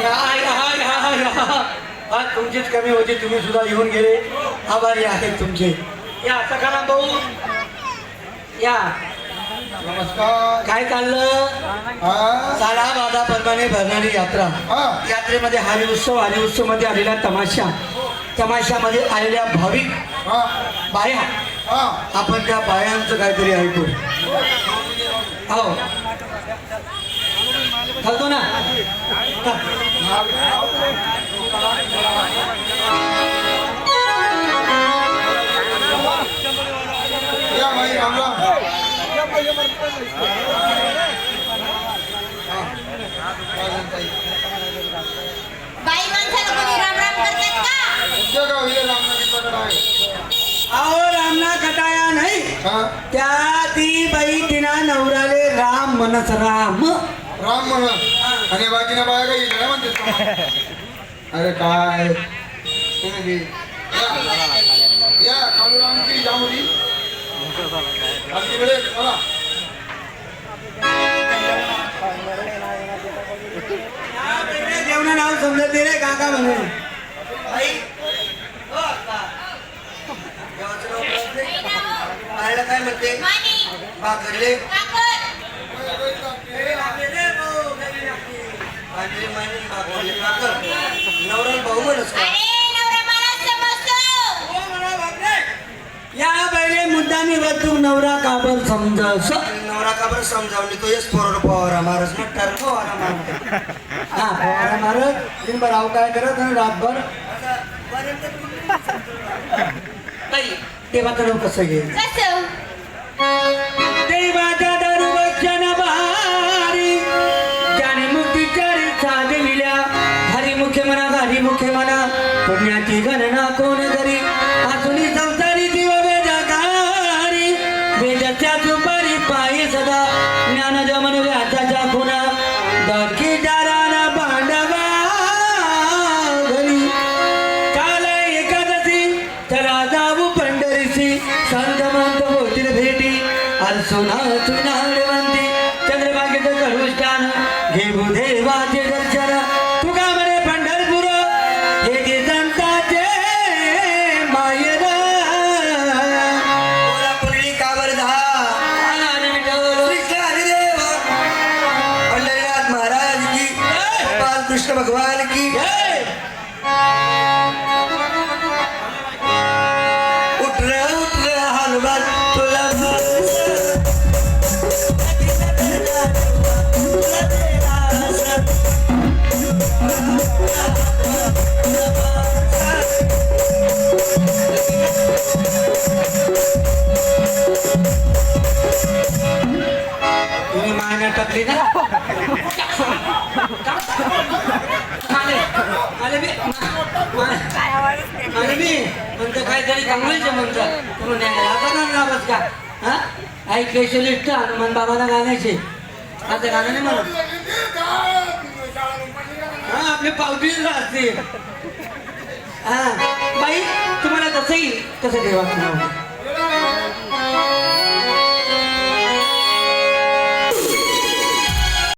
या, या, या, या. आज तुमचीच कमी होती तुम्ही सुद्धा येऊन गेले. आभारी आहेत तुमचे. या सखाना भाऊ. या. नमस्कार. काय चाललं? साडा बाधा परमाने भरणारी यात्रा. यात्रेमध्ये हरी उत्सव हरी उत्सवमध्ये आलेला तमाशा. तमाशामध्ये आलेल्या भाविक बाया. आपण त्या बायांचं काहीतरी ऐकू. हो. चालतो ना? बाई माणसाला कोणी राम राम करतात का तुमच्या गावी ये रामनाथीकडे आहे अहो रामना कटाया नाही त्या ती बाई तिना नवराले राम म्हणत राम राम म्हणा आणि बाकीना बाया काही इकडे म्हणते. अरे काय तुम्ही. या. या कालू राम की जामुरी समजत रे काका म्हणून हो काय म्हणते भाकरले नवरा भाऊ म्हणस या बैले मुद्दामी वतू नवरा काबर समजस नवरा का बरं समजावली तो येस पोरड पवारा मारस नट्टार पवारा मार मारत दिनभर अहो काय करत आणि रातभर? नाही देवाचं नाव कसं घे? कसं? देवाच्या दरवचन भारी ज्याने साधविल्या हरिमुखे म्हणा हरिमुखे म्हणा पुण्याची गणना कोण करी? अजूनही संसारी जीव वेदकारी वेदाच्या दुपारी पायी सदा ज्ञान जमन व्यासाच्या खुना दरकी अलसोना चुनाडवंती चंद्रभागेचं करुष्टान घेऊ देवाचे दर्शन तुका म्हणे पंढरपूर? हे गे संताचे मायर. बोला पुरळी काबर दहा? हरिदेव. पंढरीनाथ महाराज की बालकृष्ण भगवान की टाकली ना? म्हणतं काहीतरी तुम्ही का? हा? आई स्पेशलिस्ट हनुमान बाबाला गाण्याचे. आता गाणं नाही म्हणत. आपले पावटीच असतील हा. बाई तुम्हाला तसंही तसं देवा